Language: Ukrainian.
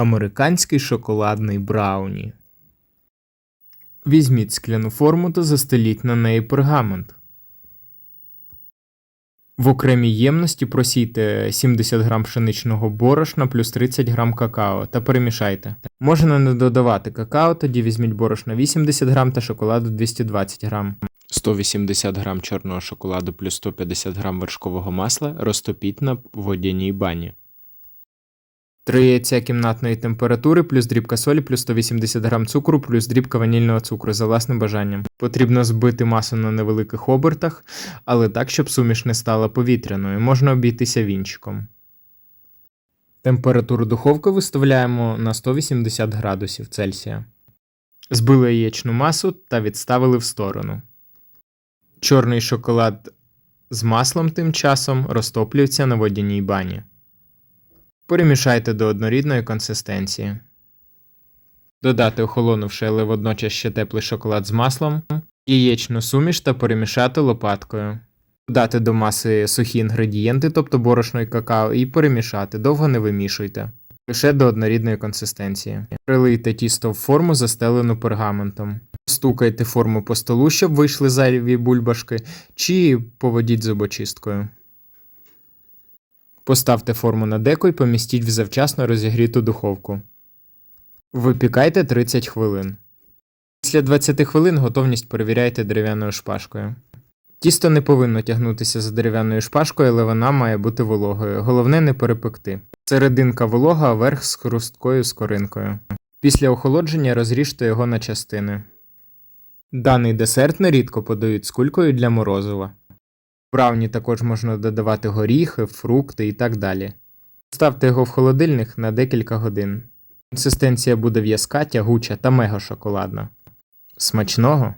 Американський шоколадний брауні. Візьміть скляну форму та застеліть на неї пергамент. В окремій ємності просійте 70 г пшеничного борошна плюс 30 г какао та перемішайте. Можна не додавати какао, тоді візьміть борошна 80 г та шоколаду 220 г. 180 г чорного шоколаду плюс 150 г вершкового масла розтопіть на водяній бані. 3 яйця кімнатної температури плюс дрібка солі плюс 180 г цукру плюс дрібка ванільного цукру за власним бажанням. Потрібно збити масу на невеликих обертах, але так, щоб суміш не стала повітряною, можна обійтися вінчиком. Температуру духовки виставляємо на 180 градусів Цельсія. Збили яєчну масу та відставили в сторону. Чорний шоколад з маслом тим часом розтоплюється на водяній бані. Перемішайте до однорідної консистенції. Додати охолонувши, але водночас ще теплий шоколад з маслом, яєчну суміш та перемішати лопаткою. Додати до маси сухі інгредієнти, тобто борошно і какао, і перемішати, довго не вимішуйте. Лише до однорідної консистенції. Прилийте тісто в форму, застелену пергаментом. Стукайте форму по столу, щоб вийшли зайві бульбашки, чи поводіть зубочисткою. Поставте форму на деко і помістіть в завчасно розігріту духовку. Випікайте 30 хвилин. Після 20 хвилин готовність перевіряйте дерев'яною шпажкою. Тісто не повинно тягнутися за дерев'яною шпажкою, але вона має бути вологою. Головне не перепекти. Серединка волога, а верх з хрусткою скоринкою. Після охолодження розріжте його на частини. Даний десерт нерідко подають з кулькою для морозива. Брауні також можна додавати горіхи, фрукти і так далі. Ставте його в холодильник на декілька годин. Консистенція буде в'язка, тягуча та мега шоколадна. Смачного!